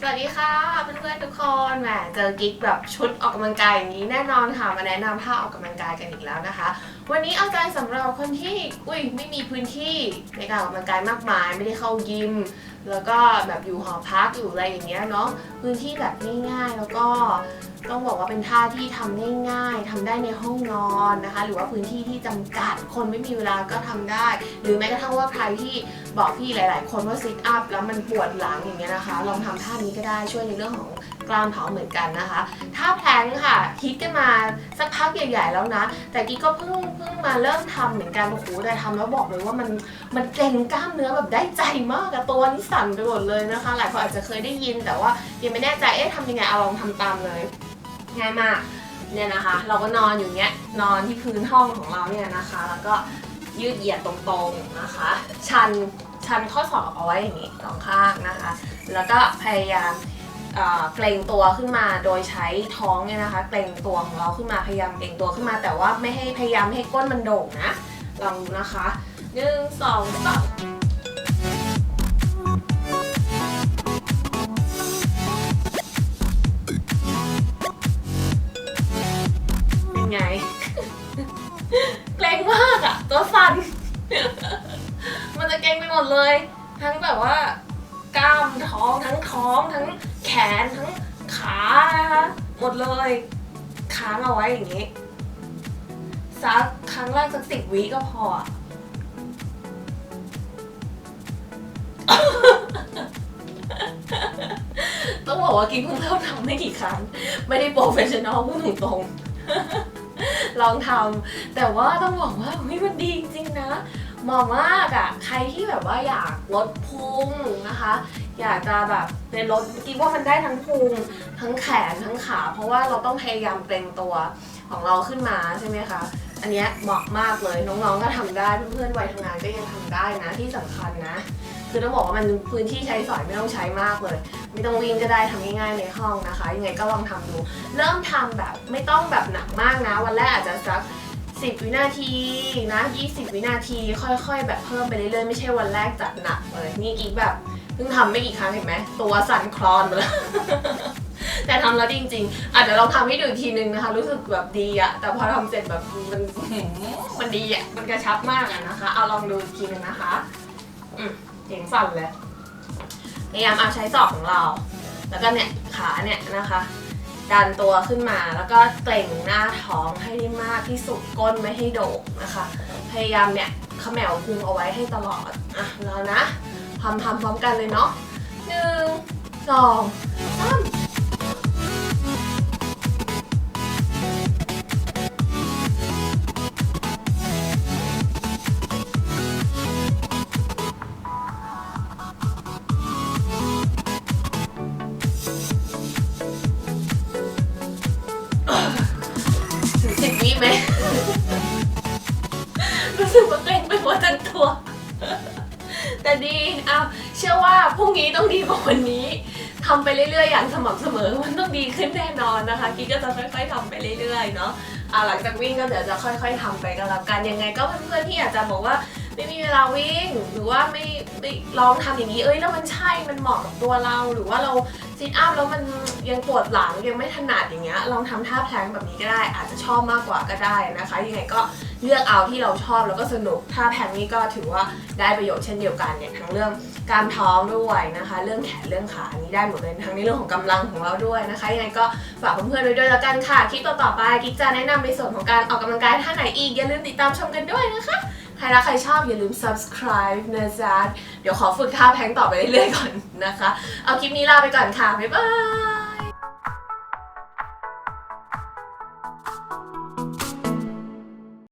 สวัสดีค่ะเพื่อนๆทุกคนแหมเจอกิ๊กแบบชุดออกกำลังกายอย่างนี้แน่นอนค่ะมาแนะนำท่าออกกำลังกายกันอีกแล้วนะคะ วันนี้เอาใจสำหรับคนที่อุ้ยไม่มีพื้นที่ในการออกกำลังกายมากมาย ไม่ได้เข้ายิม แล้วก็แบบอยู่หอพักอยู่อะไรอย่างเงี้ยเนาะพื้นที่แบบง่ายๆ แล้วก็ ต้องบอกว่าเป็นท่าที่ทำง่าย ๆทำได้ในห้องนอนนะคะ หรือว่าพื้นที่ที่จำกัดคนไม่มีเวลาก็ทำได้ หรือแม้กระทั่งว่าใครที่บอกพี่หลาย ๆ คนว่าซิทอัพแล้วมันปวดหลังอย่างเงี้ยนะคะ ลองทำท่านี้ก็ได้ช่วยในเรื่องของกล้ามท้องเหมือนกันนะคะท่าแพลงค่ะฮิตกันมาสักพักใหญ่ๆแล้วนะ แต่กี้ก็เพิ่งเพิ่งมาเริ่มทำเหมือนกันโอ้โหแต่ทำแล้วบอกเลยว่ามันมันเกร็งกล้ามเนื้อแบบได้ใจมากอะตัวนี่สั่นไปหมดเลยนะคะ หลายคนอาจจะเคยได้ยินแต่ว่ายังไม่แน่ใจเอ๊ะทำยังไงเอาลองทำตามเลย ง่ายมากเนี่ยนะคะ เราก็นอนอยู่เนี้ยนอนที่พื้นห้องของเราเนี่ยนะคะ แล้วก็ยืดเหยียดตรงๆนะคะ ชันชันข้อศอกเอาไว้อย่างนี้สองข้างนะคะ แล้วก็พยายามเอ่อเกรงตัวขึ้นมาโดยใช้ท้องเนี่ยนะคะ เกรงตัวของเราขึ้นมาพยายามเกรงตัวขึ้นมา แต่ว่าไม่ให้พยายามไม่ให้ก้นมันโด่งนะลองดูนะคะหนึ่งสองสาม มันจะเกรงไปหมดเลย ทั้งแบบว่ากล้ามท้องทั้งท้องทั้งแขนทั้งขานะคะหมดเลยค้างเอาไว้อย่างนี้สักครั้งแรกสักสิบวิก็พอต้องบอกว่ากินเพิ่งเริ่มทำไม่กี่ครั้ง ไม่ได้โปรเฟชชั่นอลพูดตรงๆลองทำแต่ว่าต้องบอกว่าเฮ้ยมันดีจริงๆนะ เหมาะมากอะ่ะ ใครที่แบบว่าอยากลดพุงนะคะ อยากจะแบบในลดคิดว่ามันได้ทั้งพุงทั้งแขนทั้งขา เพราะว่าเราต้องพยายามเกรงตัวของเราขึ้นมาใช่ไหมคะ อันนี้เหมาะมากเลยน้องๆก็ทำได้เพื่อนๆวัยทำงานก็ยังทำได้นะที่สำคัญนะ คือต้องบอกว่ามันพื้นที่ใช้สอยไม่ต้องใช้มากเลย ไม่ต้องวิ่งก็ได้ทำง่ายๆในห้องนะคะ ยังไงก็ลองทำดู เริ่มทำแบบไม่ต้องแบบหนักมากนะ วันแรกอาจจะสัก 10 วินาทีนะ 20 วินาที ค่อย ๆ แบบเพิ่มไปเรื่อยๆ ไม่ใช่วันแรกจัดหนักเลย นี่กิ๊กแบบเพิ่งทำไม่กี่ครั้งเห็นไหม ตัวสั่นคลอนไปแล้ว แต่ทำแล้วจริงๆอาจจะลองทำให้ดูอีกทีนึงนะคะ รู้สึกแบบดีอะแต่พอทำเสร็จแบบมันมันดีอะมันกระชับมากอะนะคะ เอาลองดูอีกทีนึงนะคะ อืมเสียงสั่นเลย พยายามเอาใช้ศอกของเรา แล้วก็เนี่ยขาเนี่ยนะคะ ดันตัวขึ้นมา แล้วก็เกร็งหน้าท้องให้ได้มากที่สุดก้นไม่ให้โด่งนะคะ พยายามเนี่ยเขมวพุงเอาไว้ให้ตลอดอะแล้วนะทำทำพร้อมกันเลยเนาะหนึ่งสอง เลย รู้สึกว่าเกร็งไปหมดทั้งตัว แต่ดีเอาเชื่อว่าพรุ่งนี้ต้องดีกว่าวันนี้ทำไปเรื่อยๆ อย่างสม่ำเสมอมันต้องดีขึ้นแน่นอนนะคะกิ๊กก็จะค่อยๆทำไปเรื่อยๆเนาะอ่าหลังจากวิ่งก็เดี๋ยวจะค่อย ๆทำไปกันแล้วกันยังไงก็เพื่อนๆที่อยากจะบอกว่า ไม่มีเวลาวิ่ง หรือว่าไม่ไม่ลองทำอย่างนี้ เอ้ยแล้วมันใช่มันเหมาะกับตัวเรา หรือว่าเราซิทอัพแล้วมันยังปวดหลังยังไม่ถนัดอย่างเงี้ยลองทำท่าแพลงแบบนี้ก็ได้ อาจจะชอบมากกว่าก็ได้นะคะยังไงก็เลือกเอาที่เราชอบแล้วก็สนุกท่าแพลงนี้ก็ถือว่าได้ประโยชน์เช่นเดียวกันเนี่ยทั้งเรื่องการท้องด้วยนะคะ เรื่องแขนเรื่องขาอันนี้ได้หมดเลยทั้งในเรื่องของกำลังของเราด้วยนะคะยังไงก็ฝากเพื่อนๆไว้ด้วยแล้วกันค่ะคลิปต่อๆไปกิ๊กจะแนะนำในส่วนของการออกกำลังกายท่าไหนอีกอย่าลืมติดตามชมกันด้วยนะคะ ครรักใครชอบอย่าลืม subscribe นะจ๊ะ เดี๋ยวขอฝึกท่าแพงต่อไปเรื่อยๆก่อนนะคะ เอาคลิปนี้ลาไปก่อนค่ะ บ๊ายบาย